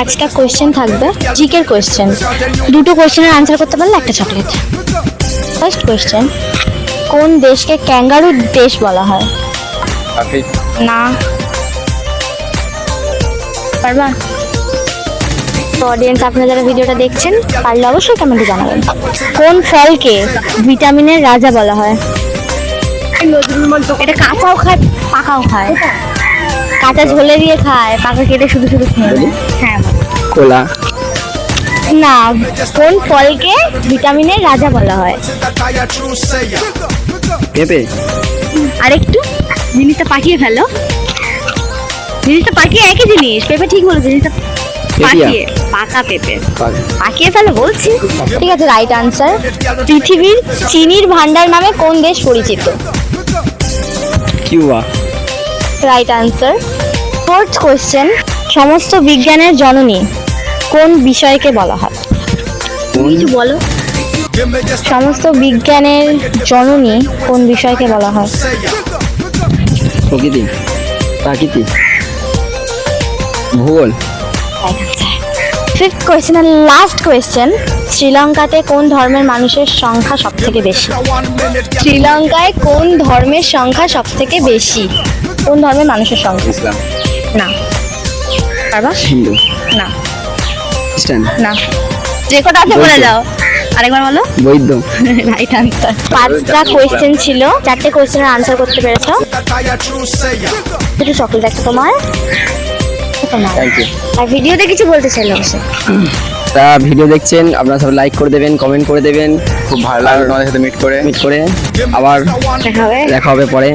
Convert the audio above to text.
পাঁচটা কোয়েশ্চেন থাকবে জিকের কোয়েশ্চেন দুটো কোয়েশ্চেনের আনসার করতে পারলে একটা চকলেট ফার্স্ট কোয়েশ্চেন কোন দেশকে ক্যাঙ্গারুর দেশ বলা হয়? না। পারবা? তো অডিয়েন্স আপনারা যারা ভিডিওটা দেখছেন পারলে অবশ্যই কমেন্টে জানাবেন। কোন ফলকে ভিটামিনের রাজা বলা হয়? এটা কাঁচাও খায় পাকাও খায়। কাঁচা ঝোলে দিয়ে খায় পাকা কেটে শুধু শুধু খায় হ্যাঁ। কোলা? না কোন ফলকে ভিটামিনের রাজা বলা হয়? পেঁপে? আরেকটু। জিনিসটা পাঠিয়ে ফেলো। জিনিসটা পাঠিয়ে একই জিনিস। পেঁপে ঠিক বলেছে জিনিসটা পাঠিয়ে পাকা পেঁপে। পাকিয়ে ফেলো বলছি। ঠিক আছে রাইট আনসার পৃথিবীর চিনির ভান্ডার নামে কোন দেশ পরিচিত? Cuba right answer fourth question সমস্ত বিজ্ঞানের জননী কোন বিষয়কে বলা হয়? কিছু বলো। সমস্ত বিজ্ঞানের জননী কোন বিষয়কে বলা হয়? প্রকৃতি প্রাকৃতিক ভূগোল। ফিফথ কোয়েশ্চেন আর লাস্ট কোয়েশ্চেন শ্রীলঙ্কাতে কোন ধর্মের মানুষের সংখ্যা সব থেকে বেশি? শ্রীলঙ্কায় কোন ধর্মের সংখ্যা সব থেকে বেশি? কোন ধর্মের মানুষের সংখ্যা? ইসলাম। না। পারবা? হিন্দু। না। খ্রিস্টান। না। যে কটা আছে বলে। যাও। আরেকবার বলো। বৈদ্য। রাইট আনসার পাঁচটা কোয়েশ্চেন ছিল। চারটে কোয়েশ্চেনের আনসার করতে পেরেছ। দুটো চকলেট একটা একটা তোমার। থ্যাংক ইউ আর ভিডিওতে কিছু বলতে চাইলে অবশ্যই। তা ভিডিও দেখছেন আপনারা সব লাইক করে দেবেন কমেন্ট করে দেবেন। খুব ভালো লাগল তোমাদের সাথে মিট করে। মিট করে। আবার দেখা হবে পরে।